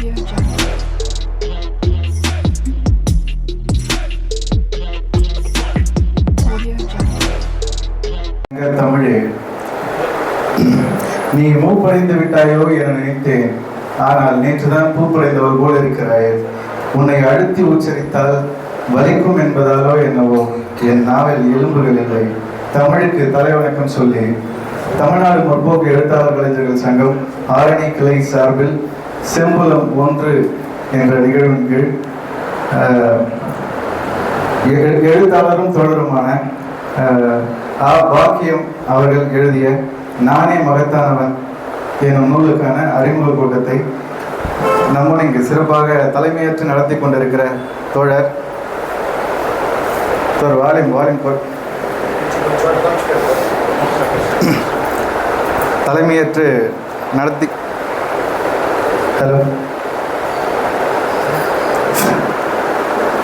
தமிழே நீ மூப்படைந்து விட்டாயோ என நினைத்தேன். ஆனால் நேற்றுதான் பூப்படைந்தவர் போல இருக்கிறாய். உன்னை அழுத்தி உச்சரித்தால் வலிக்கும் என்பதாலோ என்னவோ. என் நாவல் எலும்புகள் இல்லை. தமிழுக்கு தலைவணக்கம் சொல்லி தமிழ்நாடு முற்போக்கு எழுத்தாளர் கலைஞர்கள் சங்கம் ஆரணி கிளை சார்பில் செம்பலம் ஒன்று என்ற நிகழ்வின் கீழ் எழுத்தாளரும் தொடருமான ஆ பாக்கியம் அவர்கள் எழுதிய நானே மகத்தானவன் எனும் நூலுக்கான அறிமுக கூட்டத்தை நம்முடன் இங்கு சிறப்பாக தலைமையேற்று நடத்தி கொண்டிருக்கிற தோழர் தோர் வாலிம் வாலிம் தலைமையேற்று நடத்தி ஹலோ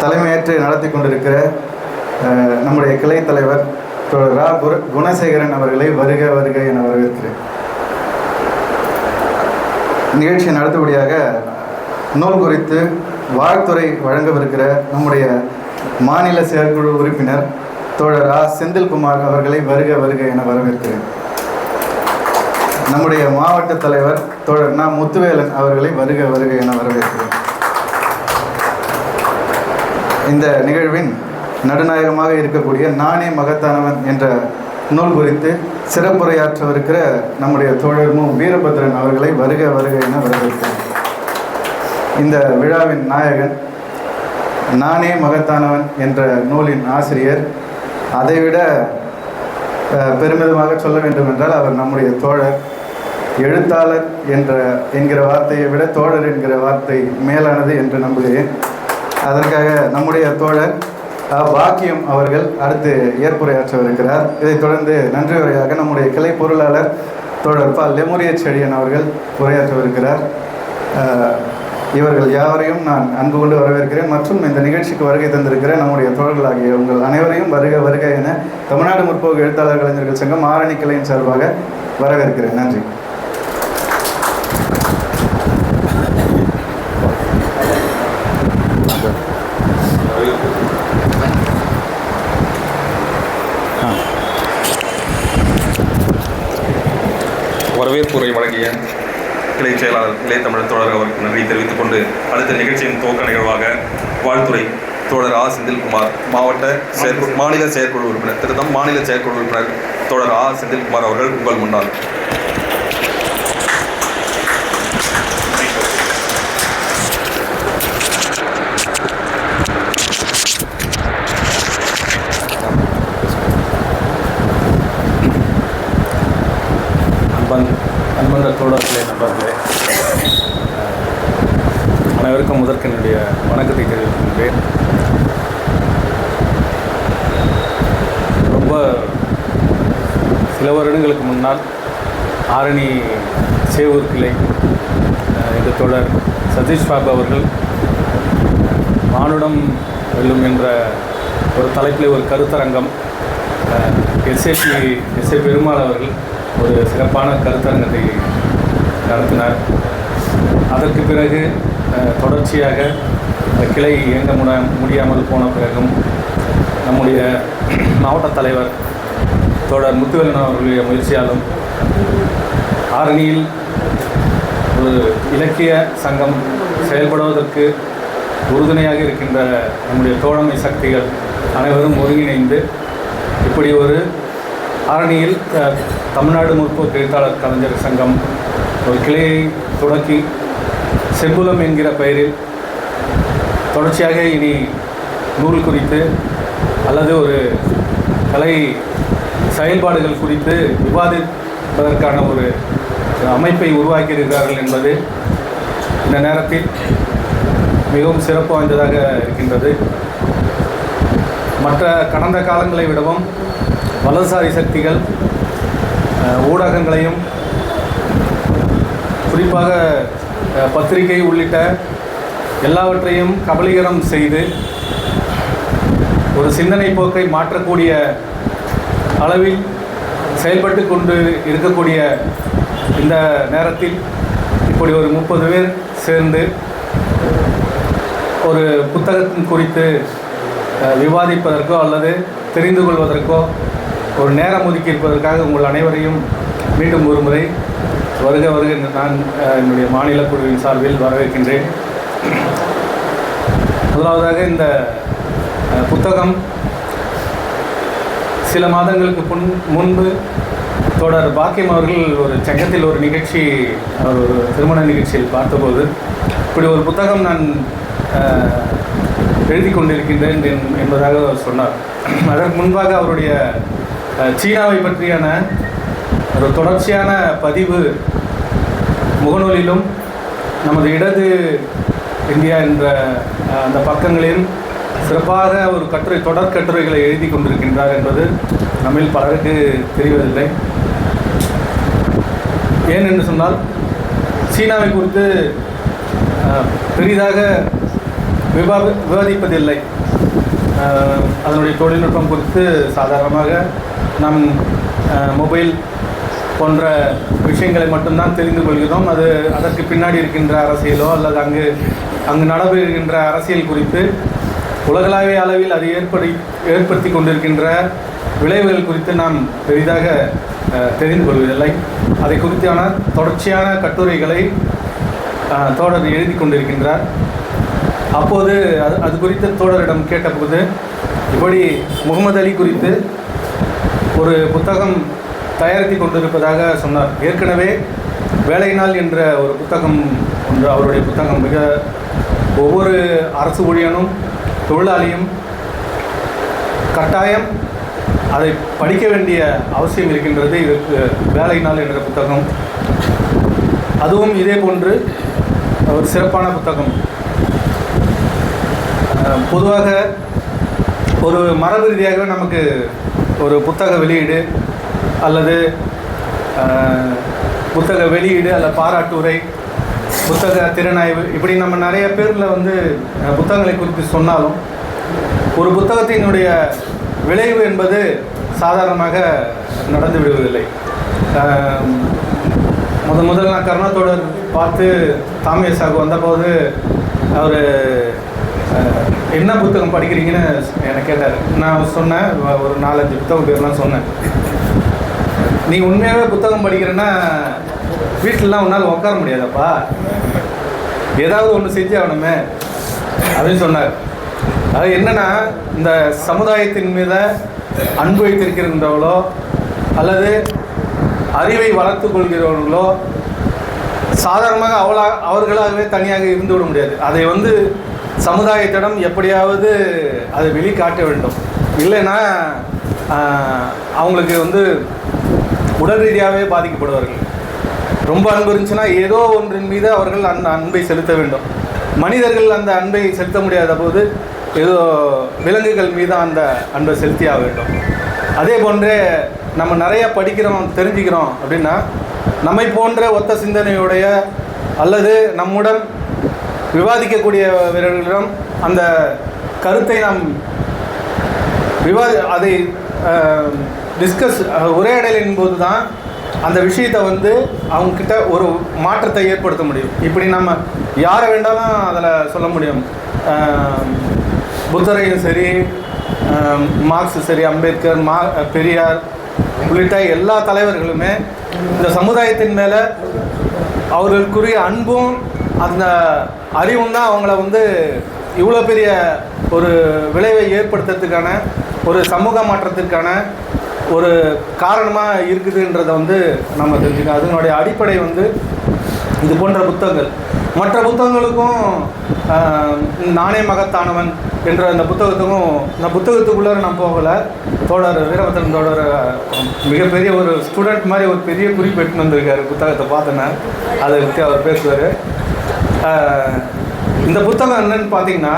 தலைமையேற்று நடத்தி கொண்டிருக்கிற நம்முடைய கிளை தலைவர் ரா குரு குணசேகரன் அவர்களை வருக வருக என வரவேற்கிறேன். நிகழ்ச்சி நடத்தபடியாக நூல் குறித்து வாழ்த்துறை வழங்கவிருக்கிற நம்முடைய மாநில செயற்குழு உறுப்பினர் தோழர் ஆ செந்தில்குமார் அவர்களை வருக வருக என வரவேற்கிறேன். நம்முடைய மாவட்ட தலைவர் தோழர் நான் முத்துவேலன் அவர்களை வருக வருக என வரவேற்கிறேன். இந்த நிகழ்வின் நடுநாயகமாக இருக்கக்கூடிய நானே மகத்தானவன் என்ற நூல் குறித்து சிறப்புரையாற்றவிருக்கிற நம்முடைய தோழர் மு. வீரபத்ரன் அவர்களை வருக வருக என வரவேற்கிறேன். இந்த விழாவின் நாயகன் நானே மகத்தானவன் என்ற நூலின் ஆசிரியர். அதைவிட பெருமிதமாக சொல்ல வேண்டும் என்றால் அவர் நம்முடைய தோழர். எழுத்தாளர் என்ற என்கிற வார்த்தையை விட தோழர் என்கிற வார்த்தை மேலானது என்று நம்புகிறேன். அதற்காக நம்முடைய தோழர் பாக்கியம் அவர்கள் அடுத்து ஏற்புரையாற்றவிருக்கிறார். இதைத் தொடர்ந்து நன்றி உரையாக நம்முடைய கிளை பொருளாளர் தோழர் பா லெமுரிய செடியன் அவர்கள் உரையாற்றவிருக்கிறார். இவர்கள் யாவரையும் நான் அன்பு கொண்டு வரவேற்கிறேன். மற்றும் இந்த நிகழ்ச்சிக்கு வருகை தந்திருக்கிற நம்முடைய தோழர்களாகிய உங்கள் அனைவரையும் வருக வருக என தமிழ்நாடு முற்போக்கு எழுத்தாளர் கலைஞர்கள் சங்கம் ஆரணி கிளையின் சார்பாக வரவேற்கிறேன். நன்றி. வரவேற்புரை வழங்கிய கிளை செயலாளர் இளைய தமிழர் தோழர் அவருக்கு நன்றி தெரிவித்துக் கொண்டு அடுத்த நிகழ்ச்சியின் துவக்க நிகழ்வாக வாழ்த்துறை தோழர் ஆ. செந்தில்குமார் மாவட்ட செயற்குழு மாநில செயற்குழு உறுப்பினர் திருத்தம் மாநில செயற்குழு உறுப்பினர் தோழர் ஆ. செந்தில்குமார் அவர்கள் உங்கள் முன்னால் அன்பந்த நண்பர்களே அனைவருக்கும் முதற்கு என்னுடைய வணக்கத்தை தெரிவிக்கின்றேன் ரொம்ப சில வருடங்களுக்கு முன்னால் ஆரணி சேவூர் கிளை இந்த தொடர் சதீஷ் பாபு அவர்கள் மானுடம் வெல்லும் என்ற ஒரு தலைப்பில் ஒரு கருத்தரங்கம் எஸ்ஏபி எஸ்ஏ பெருமாள் அவர்கள் ஒரு சிறப்பான கருத்தரங்கத்தை நடத்தினார். அதற்கு பிறகு தொடர்ச்சியாக இந்த கிளை இயங்க முட முடியாமல் போன பிறகும் நம்முடைய மாவட்ட தலைவர் தோழர் முத்துவேலன் அவர்களுடைய முயற்சியாலும் ஆரணியில் ஒரு இலக்கிய சங்கம் செயல்படுவதற்கு உறுதுணையாக இருக்கின்ற நம்முடைய தோழமை சக்திகள் அனைவரும் ஒருங்கிணைந்து இப்படி ஒரு ஆரணியில் த- தமிழ்நாடு முற்போக்கு எழுத்தாளர் கலைஞர் சங்கம் ஒரு கிளையை தொடக்கி செம்புலம் என்கிற பெயரில் தொடர்ச்சியாக இனி நூல் குறித்து அல்லது ஒரு கலை செயல்பாடுகள் குறித்து விவாதிப்பதற்கான ஒரு அமைப்பை உருவாக்கியிருக்கிறார்கள் என்பது இந்த நேரத்தில் மிகவும் சிறப்பு வாய்ந்ததாக இருக்கின்றது. மற்ற கடந்த காலங்களை விடவும் வலதுசாரி சக்திகள் ஊடகங்களையும் குறிப்பாக பத்திரிகை உள்ளிட்ட எல்லாவற்றையும் கபலீகரம் செய்து ஒரு சிந்தனை போக்கை மாற்றக்கூடிய அளவில் செயல்பட்டு கொண்டு இருக்கக்கூடிய இந்த நேரத்தில் இப்படி ஒரு முப்பது பேர் சேர்ந்து ஒரு புத்தகத்தின் குறித்து விவாதிப்பதற்கோ அல்லது தெரிந்து கொள்வதற்கோ ஒரு நேரம் ஒதுக்கி இருப்பதற்காக உங்கள் அனைவரையும் மீண்டும் ஒரு முறை வருக வருக நான் என்னுடைய மாநில குழுவின் சார்பில் வரவேற்கின்றேன். முதலாவதாக இந்த புத்தகம் சில மாதங்களுக்கு முன் முன்பு தொடர் பாக்கியம் அவர்கள் ஒரு சங்கத்தில் ஒரு நிகழ்ச்சி அவர் ஒரு திருமண நிகழ்ச்சியில் பார்த்தபோது இப்படி ஒரு புத்தகம் நான் எழுதி கொண்டிருக்கின்றேன் என்பதாக அவர் சொன்னார். அதற்கு முன்பாக அவருடைய சீனாவை பற்றியான ஒரு தொடர்ச்சியான பதிவு முகநூலிலும் நமது இடது இந்தியா என்ற அந்த பக்கங்களில் சிறப்பாக ஒரு கட்டுரை தொடர் கட்டுரைகளை எழுதி கொண்டிருக்கின்றார் என்பது நம்மில் பலருக்கு தெரிவதில்லை. ஏன் என்று சொன்னால் சீனாவை குறித்து பெரிதாக விவா விவாதிப்பதில்லை. அதனுடைய தொழில்நுட்பம் குறித்து சாதாரணமாக நம் மொபைல் போன்ற விஷயங்களை மட்டும்தான் தெரிந்து கொள்கிறோம். அது அதற்கு பின்னாடி இருக்கின்ற அரசியலோ அல்லது அங்கு அங்கு நடைபெறுகின்ற அரசியல் குறித்து உலகளாவிய அளவில் அது ஏற்படி ஏற்படுத்தி கொண்டிருக்கின்ற விளைவுகள் குறித்து நாம் பெரிதாக தெரிந்து கொள்வதில்லை. அதை குறித்தான தொடர்ச்சியான கட்டுரைகளை தோழர் எழுதி கொண்டிருக்கின்றார். அப்போது அது அது குறித்து தோழரிடம் கேட்டபோது இப்படி முகமது அலி குறித்து ஒரு புத்தகம் தயாரித்து கொண்டிருப்பதாக சொன்னார். ஏற்கனவே வேலை நாள் என்ற ஒரு புத்தகம் ஒன்று அவருடைய புத்தகம். மிக ஒவ்வொரு அரசு ஊழியனும் தொழிலாளியும் கட்டாயம் அதை படிக்க வேண்டிய அவசியம் இருக்கின்றது. இதற்கு வேலை நாள் என்ற புத்தகம். அதுவும் இதே போன்று ஒரு சிறப்பான புத்தகம். பொதுவாக ஒரு மரபு ரீதியாக நமக்கு ஒரு புத்தக வெளியீடு அல்லது புத்தக வெளியீடு அல்ல பாராட்டுரை புத்தக திறனாய்வு இப்படி நம்ம நிறைய பேரில் வந்து புத்தகங்களை குறித்து சொன்னாலும் ஒரு புத்தகத்தினுடைய விளைவு என்பது சாதாரணமாக நடந்து விடுவதில்லை. அஹ், முத நான் கருணாத்தோடர் பார்த்து தாமிய சாகு வந்தபோது அவர் என்ன புத்தகம் படிக்கிறீங்கன்னு? எனக்கு கேட்டார். நான் சொன்னேன் ஒரு நாலஞ்சு புத்தகம் பேர்லாம் சொன்னேன். நீ உண்மையாகவே புத்தகம் படிக்கிறேன்னா வீட்டிலலாம் உன்னால் உட்கார முடியாதப்பா. ஏதாவது ஒன்று செஞ்சு ஆகணுமே அப்படின்னு சொன்னார். அது என்னென்னா இந்த சமுதாயத்தின் மீது அன்பு வைத்திருக்கின்றவர்களோ அல்லது அறிவை வளர்த்து கொள்கிறவர்களோ சாதாரணமாக அவளா அவர்களாகவே தனியாக இருந்து விட முடியாது. அதை வந்து சமுதாயத்திடம் எப்படியாவது அதை வெளிக்காட்ட வேண்டும். இல்லைன்னா அவங்களுக்கு வந்து உடல் ரீதியாகவே பாதிக்கப்படுவார்கள். ரொம்ப அன்பு இருந்துச்சுன்னா ஏதோ ஒன்றின் மீது அவர்கள் அந்த அன்பை செலுத்த வேண்டும். மனிதர்கள் அந்த அன்பை செலுத்த முடியாத போது ஏதோ விலங்குகள் மீது அந்த அன்பை செலுத்தியாக வேண்டும். அதே போன்றே நம்ம நிறைய படிக்கிறோம் தெரிஞ்சுக்கிறோம் அப்படின்னா நம்மை போன்ற ஒத்த சிந்தனையுடைய அல்லது நம்முடன் விவாதிக்கக்கூடியவர்களிடம் அந்த கருத்தை நாம் விவாதி அதை டிஸ்கஸ் உரையாடலின் போது தான் அந்த விஷயத்தை வந்து அவங்கக்கிட்ட ஒரு மாற்றத்தை ஏற்படுத்த முடியும். இப்படி நம்ம யாரை வேண்டாலும் அதில் சொல்ல முடியும். புத்தரையும் சரி மார்க்ஸ் சரி அம்பேத்கர் மா பெரியார் உள்ளிட்ட எல்லா தலைவர்களுமே இந்த சமுதாயத்தின் மேலே அவர்களுக்குரிய அன்பும் அந்த அறிவும் தான் அவங்கள வந்து இவ்வளோ பெரிய ஒரு விளைவை ஏற்படுத்துறதுக்கான ஒரு சமூக மாற்றத்திற்கான ஒரு காரணமாக இருக்குதுன்றதை வந்து நம்ம தெரிஞ்சுக்கணும் அதனுடைய அடிப்படை வந்து இது போன்ற புத்தகங்கள். மற்ற புத்தகங்களுக்கும் நானே மகத்தானவன் என்ற அந்த புத்தகத்துக்கும் இந்த புத்தகத்துக்குள்ளே நான் போகலை. தோழர் வீரபத்திரன் தோழர் மிகப்பெரிய ஒரு ஸ்டூடெண்ட் மாதிரி ஒரு பெரிய குறிப்பு எடுத்துன்னு வந்திருக்காரு புத்தகத்தை பார்த்தேன்னா. அதை பற்றி அவர் பேசுவார். இந்த புத்தகம் என்னன்னு பார்த்தீங்கன்னா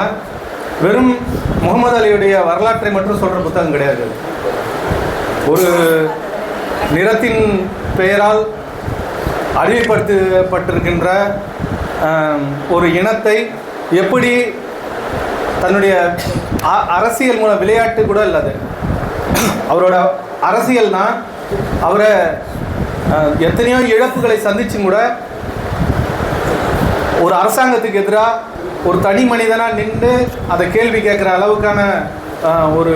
வெறும் முகமது அலியுடைய வரலாற்றை மட்டும் சொல்கிற புத்தகம் கிடையாது. ஒரு நிறத்தின் பெயரால் அறிவுப்படுத்தப்பட்டிருக்கின்ற ஒரு இனத்தை எப்படி தன்னுடைய அ- அரசியல் மூலம் விளையாட்டு கூட இல்லாது அவரோட அரசியல்னா அவரை எத்தனையோ இழப்புகளை சந்திச்சும் கூட ஒரு அரசாங்கத்துக்கு எதிராக ஒரு தனி மனிதனாக நின்று அதை கேள்வி கேட்குற அளவுக்கான ஒரு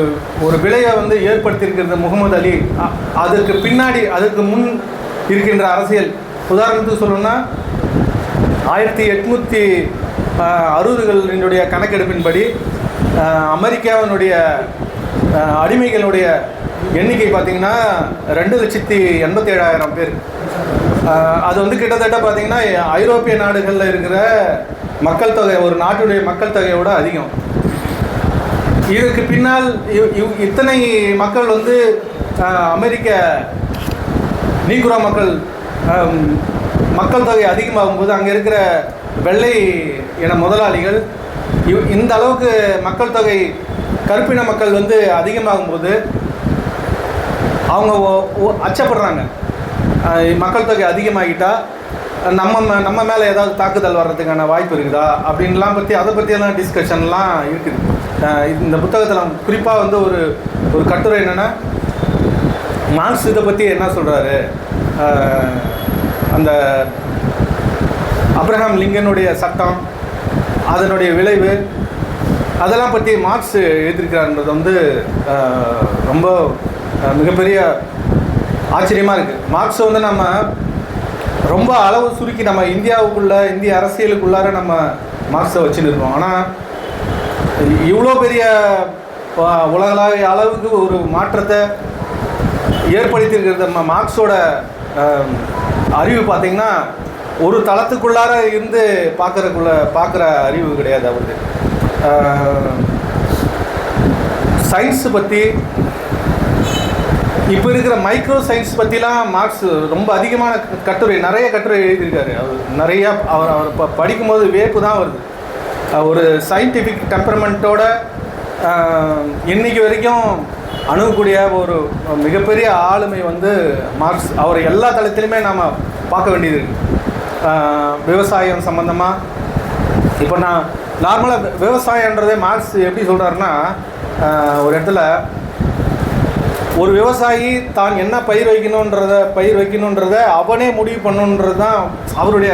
ஒரு விலையை வந்து ஏற்படுத்தியிருக்கிறது முகமது அலி. அதற்கு பின்னாடி அதற்கு முன் இருக்கின்ற அரசியல். உதாரணத்துக்கு சொல்லணும்னா ஆயிரத்தி எட்நூற்றி அறுபதுகளினுடைய கணக்கெடுப்பின்படி அமெரிக்காவினுடைய அடிமைகளுடைய எண்ணிக்கை பார்த்திங்கன்னா ரெண்டு லட்சத்தி எண்பத்தேழாயிரம் பேர். அது வந்து கிட்டத்தட்ட பார்த்திங்கன்னா ஐரோப்பிய நாடுகளில் இருக்கிற மக்கள் தொகை ஒரு நாட்டுடைய மக்கள் தொகையோட அதிகம். இதுக்கு பின்னால் இவ்- இவ்- இத்தனை மக்கள் வந்து அமெரிக்க நீக்குரா மக்கள் மக்கள் தொகை அதிகமாகும் போது அங்கே இருக்கிற வெள்ளை என முதலாளிகள் இவ் இந்த அளவுக்கு மக்கள் தொகை கருப்பின மக்கள் வந்து அதிகமாகும் போது அவங்க ஒ- அச்சப்படுறாங்க. மக்கள் தொகை அதிகமாகிட்டால் நம்ம நம்ம மேலே ஏதாவது தாக்குதல் வர்றதுக்கான வாய்ப்பு இருக்குதா? அப்படின்லாம் பற்றி அதை பற்றியெல்லாம் டிஸ்கஷன்லாம் இருக்குது. இந்த புத்தகத்தில் குறிப்பாக வந்து ஒரு ஒரு கட்டுரை என்னென்னா மார்க்ஸ் இதை பற்றி என்ன சொல்கிறாரு அந்த அப்ரஹாம் லிங்கனுடைய சட்டம் அதனுடைய விளைவு அதெல்லாம் பற்றி மார்க்ஸ் எழுதியிருக்கிறார்ன்றது வந்து ரொம்ப மிகப்பெரிய ஆச்சரியமாக இருக்குது மார்க்ஸ் வந்து நம்ம ரொம்ப அளவு சுருக்கி நம்ம இந்தியாவுக்குள்ள இந்திய அரசியலுக்குள்ளார நம்ம மார்க்ஸை வச்சுன்னு இருக்கோம். ஆனால் இவ்வளோ பெரிய உலகளாவிய அளவுக்கு ஒரு மாற்றத்தை ஏற்படுத்தியிருக்கிறது நம்ம மார்க்ஸோட அறிவு பார்த்தீங்கன்னா ஒரு தளத்துக்குள்ளார இருந்து பார்க்குறக்குள்ள பார்க்குற அறிவு கிடையாது அவருக்கு. சயின்ஸு பற்றி இப்போ இருக்கிற மைக்ரோ சயின்ஸ் பற்றிலாம் மார்க்ஸ் ரொம்ப அதிகமான கட்டுரை நிறைய கட்டுரை எழுதியிருக்காரு. அவர் நிறையா அவர் அவர் இப்போ படிக்கும்போது வேப்பு தான் வருது. ஒரு சயின்டிஃபிக் டெம்பரமெண்ட்டோட இன்னைக்கு வரைக்கும் அணுகக்கூடிய ஒரு மிகப்பெரிய ஆளுமை வந்து மார்க்ஸ் அவர் எல்லா தளத்திலுமே நாம் பார்க்க வேண்டியது இருக்கு. விவசாயம் சம்மந்தமாக இப்போ நான் நார்மலாக விவசாயன்றதே மார்க்ஸ் எப்படி சொல்கிறாருன்னா ஒரு இடத்துல ஒரு விவசாயி தான் என்ன பயிர் வைக்கணுன்றத பயிர் வைக்கணுன்றத அவனே முடிவு பண்ணணுன்றது தான் அவருடைய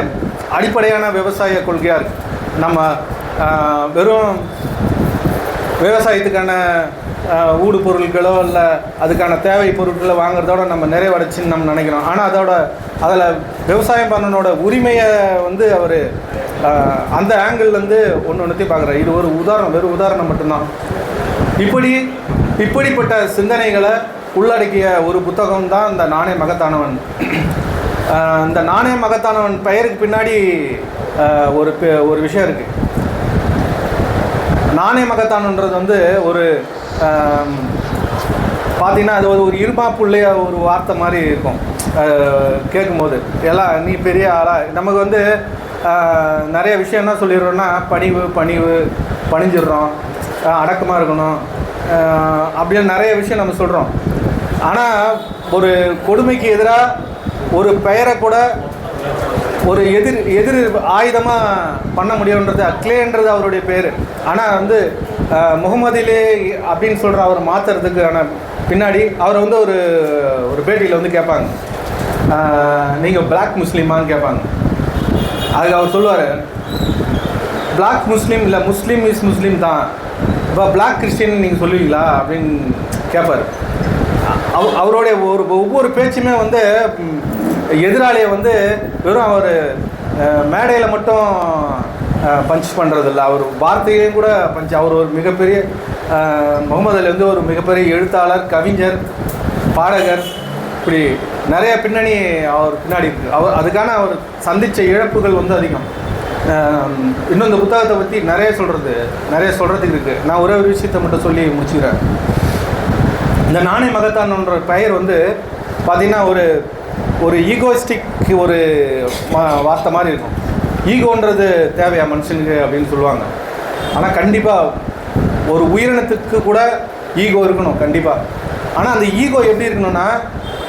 அடிப்படையான விவசாய கொள்கையாக இருக்குது நம்ம வெறும் விவசாயத்துக்கான ஊடு பொருட்களோ இல்லை அதுக்கான தேவை பொருட்களை வாங்குறதோட நம்ம நிறைவடைச்சின்னு நம்ம நினைக்கிறோம். ஆனால் அதோட அதில் விவசாயம் பண்ணனோட உரிமையை வந்து அவர் அந்த ஆங்கிள்லேருந்து ஒன்று ஒன்றுத்தையும் பார்க்குறாரு. இது ஒரு உதாரணம் வெறும் உதாரணம் மட்டும்தான். இப்படி இப்படிப்பட்ட சிந்தனைகளை உள்ளடக்கிய ஒரு புத்தகம் தான் இந்த நாணய மகத்தானவன். இந்த நாணய மகத்தானவன் பெயருக்கு பின்னாடி ஒரு பெ- ஒரு விஷயம் இருக்குது நாணய மகத்தானன்றது வந்து ஒரு பார்த்தீங்கன்னா அது ஒரு இருமாப்புள்ளைய ஒரு வார்த்தை மாதிரி இருக்கும். கேட்கும்போது. எல்லாம் நீ பெரிய ஆளா? நமக்கு வந்து நிறைய விஷயம் என்ன சொல்லிடுறோன்னா பணிவு பணிவு பணிஞ்சிடுறோம். அடக்கமாக இருக்கணும். அப்படின்னு நிறைய விஷயம் நம்ம சொல்கிறோம் ஆனால் ஒரு கொடுமைக்கு எதிராக ஒரு பெயரை கூட ஒரு எதிர் எதிர் ஆயுதமாக பண்ண முடியுன்றது அக்லேன்றது அவருடைய பேர். ஆனால் வந்து முகமதிலே அப்படின்னு சொல்கிற அவர் மாற்றுறதுக்கான பின்னாடி அவரை வந்து ஒரு ஒரு பேட்டியில் வந்து கேட்பாங்க. நீங்கள் பிளாக் முஸ்லீமான்னு கேட்பாங்க. அதுக்கு அவர் சொல்லுவார் பிளாக் முஸ்லீம் இல்லை முஸ்லீம் இஸ் முஸ்லீம் தான். இப்போ பிளாக் கிறிஸ்டின் நீங்கள் சொல்லுவீங்களா அப்படின்னு கேட்பார் அவ அவருடைய ஒரு ஒவ்வொரு பேச்சுமே வந்து எதிராளியை வந்து வெறும் அவர் மேடையில் மட்டும் பஞ்ச் பண்ணுறதில்ல அவர் வார்த்தையிலையும் கூட பஞ்ச் அவர் ஒரு மிகப்பெரிய முகமது அலி வந்து ஒரு மிகப்பெரிய எழுத்தாளர் கவிஞர் பாடகர் இப்படி நிறைய பின்னணி அவர் பின்னாடி இருக்குது அவர் அதுக்கான அவர் சந்தித்த இழப்புகள் வந்து அதிகம். இன்னும் இந்த புத்தகத்தை பற்றி நிறைய சொல்கிறது நிறைய சொல்கிறதுக்கு இருக்குது நான் ஒரே ஒரு விஷயத்தை மட்டும் சொல்லி முடிச்சுக்கிறேன். இந்த நாணய மகத்தான்ன்ற பெயர் வந்து பார்த்திங்கன்னா ஒரு ஒரு ஈகோயிஸ்டிக் ஒரு வார்த்தை மாதிரி இருக்கும். ஈகோன்றது தேவையா மனுஷனுக்கு அப்படின்னு சொல்லுவாங்க. ஆனால் கண்டிப்பாக ஒரு உயிரினத்துக்கு கூட ஈகோ இருக்கணும் கண்டிப்பாக ஆனால் அந்த ஈகோ எப்படி இருக்கணும்னா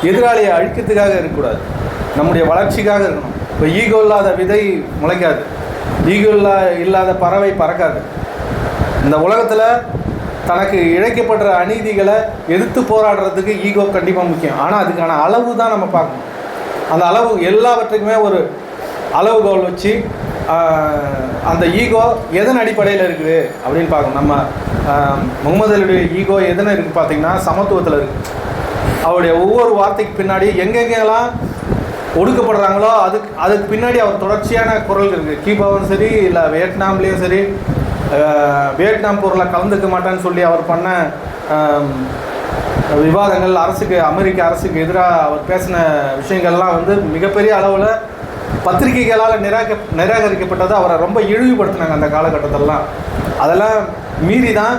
எதிராளியை அழிக்கிறதுக்காக இருக்கக்கூடாது. நம்முடைய வளர்ச்சிக்காக இருக்கணும். இப்போ ஈகோ இல்லாத விதை முளைக்காது. ஈகோ இல்லாத பறவை பறக்காது. இந்த உலகத்தில் தனக்கு இழைக்கப்படுற அநீதிகளை எதிர்த்து போராடுறதுக்கு ஈகோ கண்டிப்பாக முக்கியம். ஆனால் அதுக்கான அளவு தான் நம்ம பார்க்கணும். அந்த அளவு எல்லாவற்றுக்குமே ஒரு அளவுகோல் வச்சு அந்த ஈகோ எதன் அடிப்படையில் இருக்குது அப்படின்னு பார்க்கணும். நம்ம ஆஹ், முகமது அலியுடைய ஈகோ எதனை இருக்குது பார்த்தீங்கன்னா சமத்துவத்தில் இருக்குது அவருடைய ஒவ்வொரு வார்த்தைக்கு பின்னாடி எங்கெங்கெல்லாம் ஒடுக்கப்படுறாங்களோ அதுக்கு அதுக்கு பின்னாடி அவர் தொடர்ச்சியான குரல் இருக்குது கீபாவும் சரி இல்லை வியட்நாம்லேயும் சரி வியட்நாம் போரில் கலந்துக்க மாட்டேன்னு சொல்லி அவர் பண்ண விவாதங்கள் அரசுக்கு அமெரிக்க அரசுக்கு எதிராக அவர் பேசின விஷயங்கள்லாம் வந்து மிகப்பெரிய அளவில் பத்திரிகைகளால் நிராக நிராகரிக்கப்பட்டது. அவரை ரொம்ப இழிவுபடுத்தினாங்க அந்த காலகட்டத்திலலாம். அதெல்லாம் மீறி தான்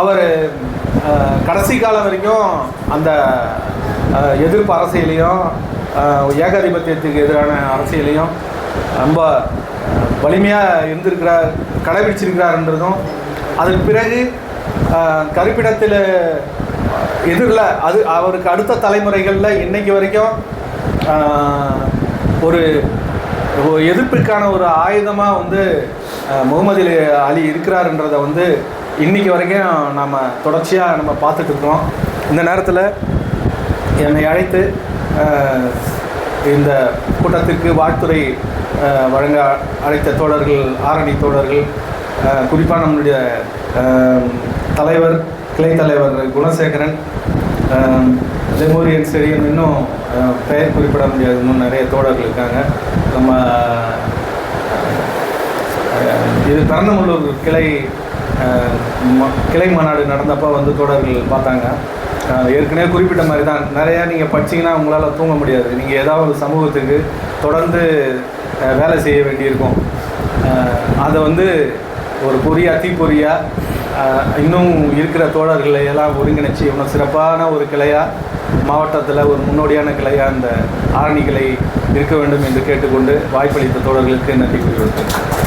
அவர் கடைசி காலம் வரைக்கும் அந்த எதிர்ப்பு அரசியலையும் ஏகாதிபத்தியத்துக்கு எதிரான அரசியலையும் ரொம்ப வலிமையாக இருந்திருக்கிறார் கடைபிடிச்சிருக்கிறார்ன்றதும் அதன் பிறகு கருப்பிடத்தில் எதிரில் அது அவருக்கு அடுத்த தலைமுறைகளில் இன்றைக்கு வரைக்கும் ஒரு எதிர்ப்பிற்கான ஒரு ஆயுதமாக வந்து முகமது அலி அலி இருக்கிறாருன்றதை வந்து இன்றைக்கி வரைக்கும் நம்ம தொடர்ச்சியாக நம்ம பார்த்துட்டு இந்த நேரத்தில் என்னை அழைத்து இந்த கூட்டத்திற்கு வாழ்த்துறை வழங்க அழைத்த தோழர்கள் ஆரணி தோழர்கள் குறிப்பாக நம்மளுடைய தலைவர் கிளை தலைவர் குணசேகரன் லெமோரியன் ஸ்டேடியம் இன்னும் பெயர் குறிப்பிட முடியாது. இன்னும் நிறைய தோழர்கள் இருக்காங்க. நம்ம இது பரந்தமுள்ளூர் கிளை ம- கிளை மாநாடு நடந்தப்போ வந்து தோழர்கள் பார்த்தாங்க. ஏற்கனவே குறிப்பிட்ட மாதிரி தான் நிறையா நீங்கள் படிச்சீங்கன்னா உங்களால் தூங்க முடியாது. நீங்கள் ஏதாவது ஒரு சமூகத்துக்கு தொடர்ந்து வேலை செய்ய வேண்டியிருக்கும். அதை வந்து ஒரு பொறியா தீப்பொறியா இன்னும் இருக்கிற தோழர்களை எல்லாம் ஒருங்கிணைச்சி இன்னும் சிறப்பான ஒரு கிளையாக மாவட்டத்தில் ஒரு முன்னோடியான கிளையாக அந்த ஆரணி கிளை இருக்க வேண்டும் என்று கேட்டுக்கொண்டு வாய்ப்பளித்த தோழர்களுக்கு நன்றி கூறிவிட்டேன்